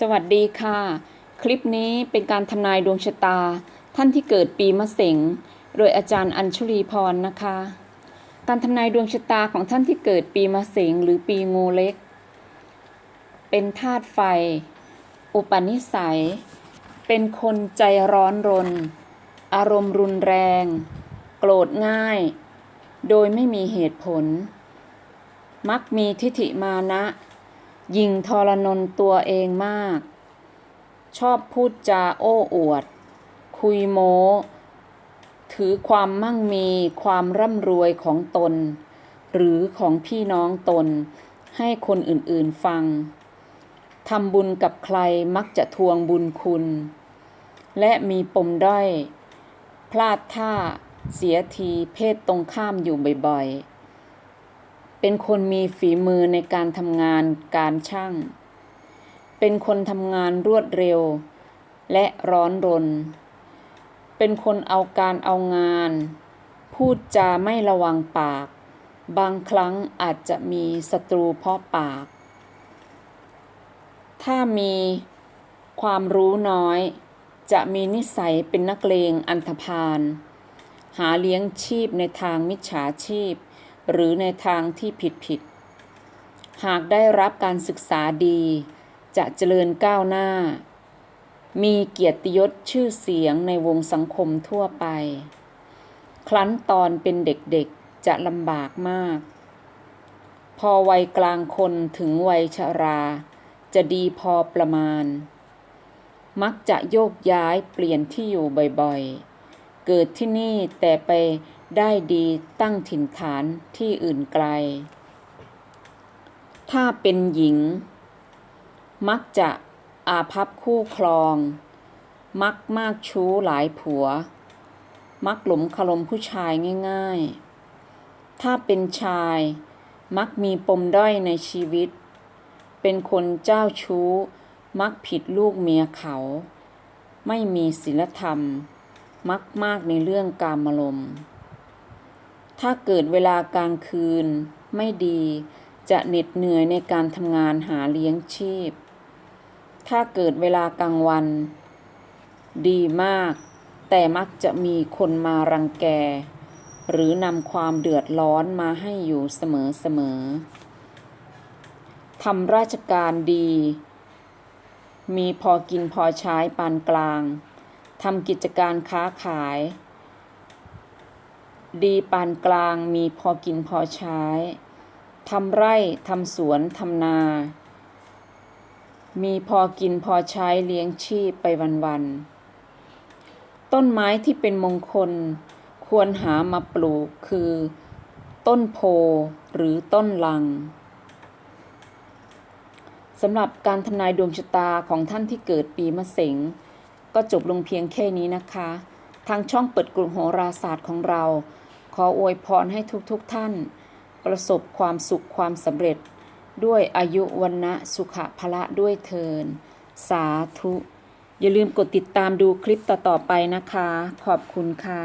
สวัสดีค่ะ คลิปนี้เป็นการทำนายดวงชะตา ท่านที่เกิดปีมะเสงโดยอาจารย์อัญชุลีพรนะคะ การทำนายดวงชะตาของท่านที่เกิดปีมะเสงหรือปีงูเล็ก เป็นธาตุไฟ อุปนิสัย เป็นคนใจร้อนรน อารมณ์รุนแรง โกรธง่าย โดยไม่มีเหตุผล มักมีทิฐิมานะ ยิงทรนนตัวเองมาก ชอบพูดจาโอ้อวด คุยโม้ ถือความมั่งมีความร่ำรวยของตน หรือของพี่น้องตน ให้คนอื่นๆฟังทำบุญกับใครมักจะทวงบุญคุณ และมีปมด้อย พลาดท่าเสียทีเพศตรงข้ามอยู่บ่อยๆ เป็นคนมีฝีมือในการทำงานการช่าง เป็นคนทำงานรวดเร็ว และร้อนรน เป็นคนเอาการเอางาน พูดจาไม่ระวังปาก บางครั้งอาจจะมีศัตรูเพราะปาก ถ้ามีความรู้น้อย จะมีนิสัยเป็นนักเลงอันธพาลหาเลี้ยงชีพในทางมิจฉาชีพ หรือในทางที่ผิดผิด หากได้รับการศึกษาดี จะเจริญก้าวหน้า มีเกียรติยศชื่อเสียงในวงสังคมทั่วไปครั้นตอนเป็นเด็กๆจะลำบากมาก พอวัยกลางคนถึงวัยชรา จะดีพอประมาณ มักจะโยกย้ายเปลี่ยนที่อยู่บ่อยๆ เกิดที่นี่แต่ไป ได้ดีตั้งถิ่นฐานที่อื่นไกล ถ้าเป็นหญิง มักจะอาภัพคู่ครอง มักมากชู้หลายผัว มักหลมคลมผู้ชายง่ายๆ ถ้าเป็นชายมักมีปมด้อยในชีวิต เป็นคนเจ้าชู้ มักผิดลูกเมียเขา ไม่มีศีลธรรม มักมากในเรื่องการมลมณ์ ถ้าเกิดเวลากลางคืนไม่ดี จะเหน็ดเหนื่อยในการทำงานหาเลี้ยงชีพ ถ้าเกิดเวลากลางวัน ดีมาก แต่มักจะมีคนมารังแก หรือนำความเดือดร้อนมาให้อยู่เสมอๆทำราชการดี มีพอกินพอใช้ปานกลาง ทำกิจการค้าขาย ดีปานกลางมีพอกินพอใช้ ทำไร่ทำสวนทำนา มีพอกินพอใช้เลี้ยงชีพไปวัน ๆ ต้นไม้ที่เป็นมงคลควรหามาปลูกคือ ต้นโพหรือต้นลังสำหรับการทำนายดวงชะตาของท่านที่เกิดปีมะเสงก็จบลงเพียงแค่นี้นะคะ ทางช่องเปิดกลุ่มโหราศาสตร์ของเรา ขออวยพรให้ทุกๆทท่าน ประสบความสุขความสำเร็จ ด้วยอายุวันนะสุขะละด้วยเทิน สาธุ อย่าลืมกดติดตามดูคลิปต่อๆไปนะคะ ขอบคุณค่ะ